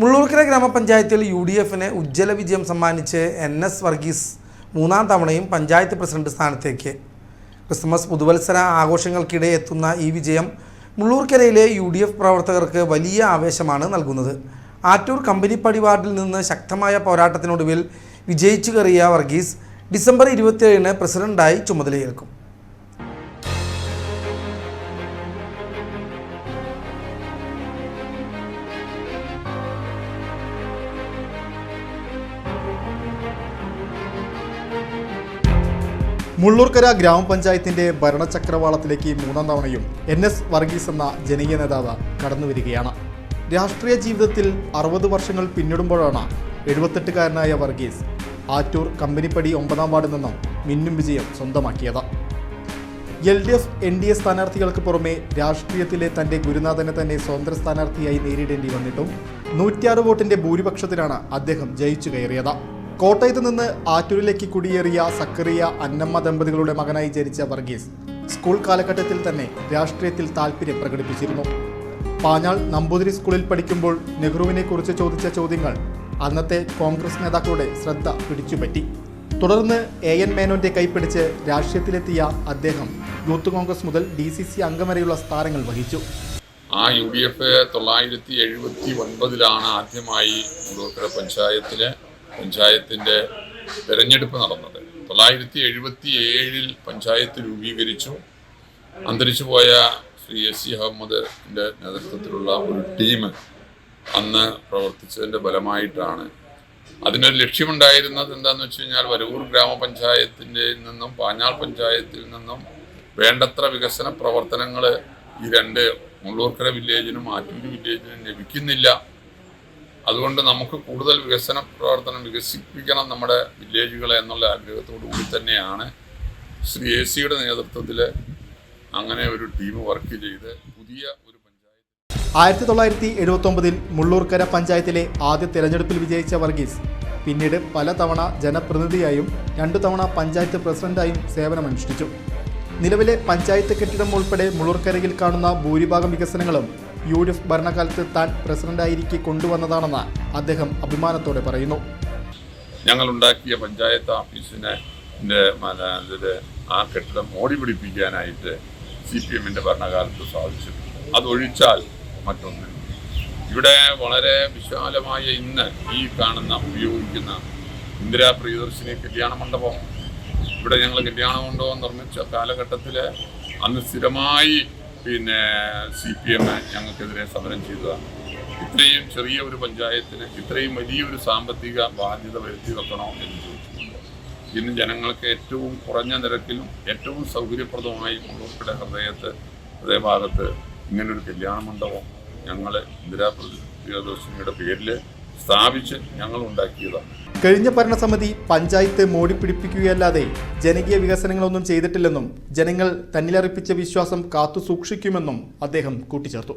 മുള്ളൂർക്കര ഗ്രാമപഞ്ചായത്തിൽ U D എഫിന് ഉജ്ജ്വല വിജയം സമ്മാനിച്ച് എൻ എസ് വർഗീസ് മൂന്നാം തവണയും പഞ്ചായത്ത് പ്രസിഡന്റ് സ്ഥാനത്തേക്ക്. ക്രിസ്മസ് പുതുവത്സര ആഘോഷങ്ങൾക്കിടെ എത്തുന്ന ഈ വിജയം മുള്ളൂർക്കരയിലെ യു ഡി എഫ് പ്രവർത്തകർക്ക് വലിയ ആവേശമാണ് നൽകുന്നത്. ആറ്റൂർ കമ്പനിപ്പടി വാർഡിൽ നിന്ന് ശക്തമായ പോരാട്ടത്തിനൊടുവിൽ വിജയിച്ചു കയറിയ വർഗീസ് ഡിസംബർ ഇരുപത്തിയേഴിന് പ്രസിഡന്റായി ചുമതലയേൽക്കും. മുള്ളൂർക്കര ഗ്രാമപഞ്ചായത്തിന്റെ ഭരണചക്രവാളത്തിലേക്ക് മൂന്നാം തവണയും എൻ എസ് വർഗീസ് എന്ന ജനകീയ നേതാവ് കടന്നുവരികയാണ്. രാഷ്ട്രീയ ജീവിതത്തിൽ അറുപത് വർഷങ്ങൾ പിന്നിടുമ്പോഴാണ് എഴുപത്തെട്ടുകാരനായ വർഗീസ് ആറ്റൂർ കമ്പനിപ്പടി ഒമ്പതാം വാർഡിൽ നിന്നും മിന്നും വിജയം സ്വന്തമാക്കിയത്. L D F N D A സ്ഥാനാർത്ഥികൾക്ക് പുറമെ രാഷ്ട്രീയത്തിലെ തന്റെ ഗുരുനാഥനെ തന്നെ സ്വതന്ത്ര സ്ഥാനാർത്ഥിയായി നേരിടേണ്ടി വന്നിട്ടും നൂറ്റിയാറ് വോട്ടിന്റെ ഭൂരിപക്ഷത്തിലാണ് അദ്ദേഹം ജയിച്ചു കയറിയത്. കോട്ടയത്ത് നിന്ന് ആറ്റൂരിലേക്ക് കുടിയേറിയ സക്കറിയ അന്നമ്മ ദമ്പതികളുടെ മകനായി ജനിച്ച വർഗീസ് സ്കൂൾ കാലഘട്ടത്തിൽ തന്നെ രാഷ്ട്രീയത്തിൽ താല്പര്യം പ്രകടിപ്പിച്ചിരുന്നു. പാഞ്ഞാൾ നമ്പൂതിരി സ്കൂളിൽ പഠിക്കുമ്പോൾ നെഹ്റുവിനെ കുറിച്ച് ചോദിച്ച ചോദ്യങ്ങൾ അന്നത്തെ കോൺഗ്രസ് നേതാക്കളുടെ ശ്രദ്ധ പിടിച്ചുപറ്റി. തുടർന്ന് എ എൻ മേനോന്റെ കൈപ്പിടിച്ച് രാഷ്ട്രീയത്തിലെത്തിയ അദ്ദേഹം യൂത്ത് കോൺഗ്രസ് മുതൽ ഡി സി സി അംഗം വരെയുള്ള സ്ഥാനങ്ങൾ വഹിച്ചു. ആ യു ഡി എഫ് തൊള്ളായിരത്തി എഴുപത്തി ഒൻപതിലാണ് ആദ്യമായി പഞ്ചായത്തിലെ പഞ്ചായത്തിന്റെ തെരഞ്ഞെടുപ്പ് നടന്നത്. തൊള്ളായിരത്തി എഴുപത്തി ഏഴിൽ പഞ്ചായത്ത് രൂപീകരിച്ചു. അന്തരിച്ചു പോയ ശ്രീ എസ് സി അഹമ്മദിന്റെ നേതൃത്വത്തിലുള്ള ഒരു ടീം അന്ന് പ്രവർത്തിച്ചതിന്റെ ഫലമായിട്ടാണ്. അതിനൊരു ലക്ഷ്യമുണ്ടായിരുന്നത് എന്താണെന്ന് വെച്ച് കഴിഞ്ഞാൽ വരവൂർ ഗ്രാമപഞ്ചായത്തിന്റെ നിന്നും പാഞ്ഞാൾ പഞ്ചായത്തിൽ നിന്നും വേണ്ടത്ര വികസന പ്രവർത്തനങ്ങൾ ഈ രണ്ട് മുള്ളൂർക്കര വില്ലേജിനും ആറ്റൂര് വില്ലേജിനും ലഭിക്കുന്നില്ല. അതുകൊണ്ട് നമുക്ക് കൂടുതൽ വികസന പ്രവർത്തനം വികസിപ്പിക്കണം നമ്മുടെ വില്ലേജുകളെ എന്നുള്ള ആഗ്രഹത്തോടു കൂടി തന്നെയാണ് ശ്രീ എ സിയുടെ നേതൃത്വത്തിൽ അങ്ങനെ ഒരു ടീം വർക്ക് ചെയ്ത് പുതിയ ഒരു പഞ്ചായത്ത്. ആയിരത്തി തൊള്ളായിരത്തി എഴുപത്തി ഒമ്പതിൽ മുള്ളൂർക്കര പഞ്ചായത്തിലെ ആദ്യ തെരഞ്ഞെടുപ്പിൽ വിജയിച്ച വർഗീസ് പിന്നീട് പലതവണ ജനപ്രതിനിധിയായും രണ്ടു തവണ പഞ്ചായത്ത് പ്രസിഡന്റായും സേവനമനുഷ്ഠിച്ചു. നിലവിലെ പഞ്ചായത്ത് കെട്ടിടം ഉൾപ്പെടെ മുള്ളൂർക്കരയിൽ കാണുന്ന ഭൂരിഭാഗം വികസനങ്ങളും യു ഡി എഫ് ഭരണകാലത്ത് താൻ പ്രസിഡന്റായിരിക്കെ കൊണ്ടുവന്നതാണെന്ന് അദ്ദേഹം അഭിമാനത്തോടെ പറയുന്നു. ഞങ്ങൾ ഉണ്ടാക്കിയ പഞ്ചായത്ത് ഓഫീസിനെ ആ കെട്ടിടം മോടി പിടിപ്പിക്കാനായിട്ട് സി പി എമ്മിന്റെ ഭരണകാലത്ത് സാധിച്ചു. അതൊഴിച്ചാൽ മറ്റൊന്ന് ഇവിടെ വളരെ വിശാലമായ ഇന്ന് ഈ കാണുന്ന ഉപയോഗിക്കുന്ന ഇന്ദിരാ പ്രിയദർശിനി കല്യാണ മണ്ഡപം. ഇവിടെ ഞങ്ങൾ കല്യാണ മണ്ഡപം നിർമ്മിച്ച കാലഘട്ടത്തിൽ അന്ന് സ്ഥിരമായി പിന്നെ സി പി എം ഞങ്ങൾക്കെതിരെ സമരം ചെയ്തതാണ് ഇത്രയും ചെറിയ ഒരു പഞ്ചായത്തിന് ഇത്രയും വലിയൊരു സാമ്പത്തിക ബാധ്യത വരുത്തി വെക്കണോ എന്ന് ചോദിച്ചിട്ടുണ്ട്. ഇന്ന് ജനങ്ങൾക്ക് ഏറ്റവും കുറഞ്ഞ നിരക്കിലും ഏറ്റവും സൗകര്യപ്രദമായി മുള്ളൂർക്കട ഹൃദയത്ത് ഹൃദയഭാഗത്ത് ഇങ്ങനൊരു കല്യാണ മണ്ഡപം ഞങ്ങൾ ഇന്ദിരാ പ്രിയദർശിനിയുടെ പേരിൽ സ്ഥാപിച്ച് ഞങ്ങൾ ഉണ്ടാക്കിയതാണ്. കഴിഞ്ഞ ഭരണസമിതി പഞ്ചായത്ത് മോടി പിടിപ്പിക്കുകയല്ലാതെ ജനകീയ വികസനങ്ങളൊന്നും ചെയ്തിട്ടില്ലെന്നും ജനങ്ങൾ തന്നിലർപ്പിച്ച വിശ്വാസം കാത്തു സൂക്ഷിക്കുമെന്നും അദ്ദേഹം കൂട്ടിച്ചേർത്തു.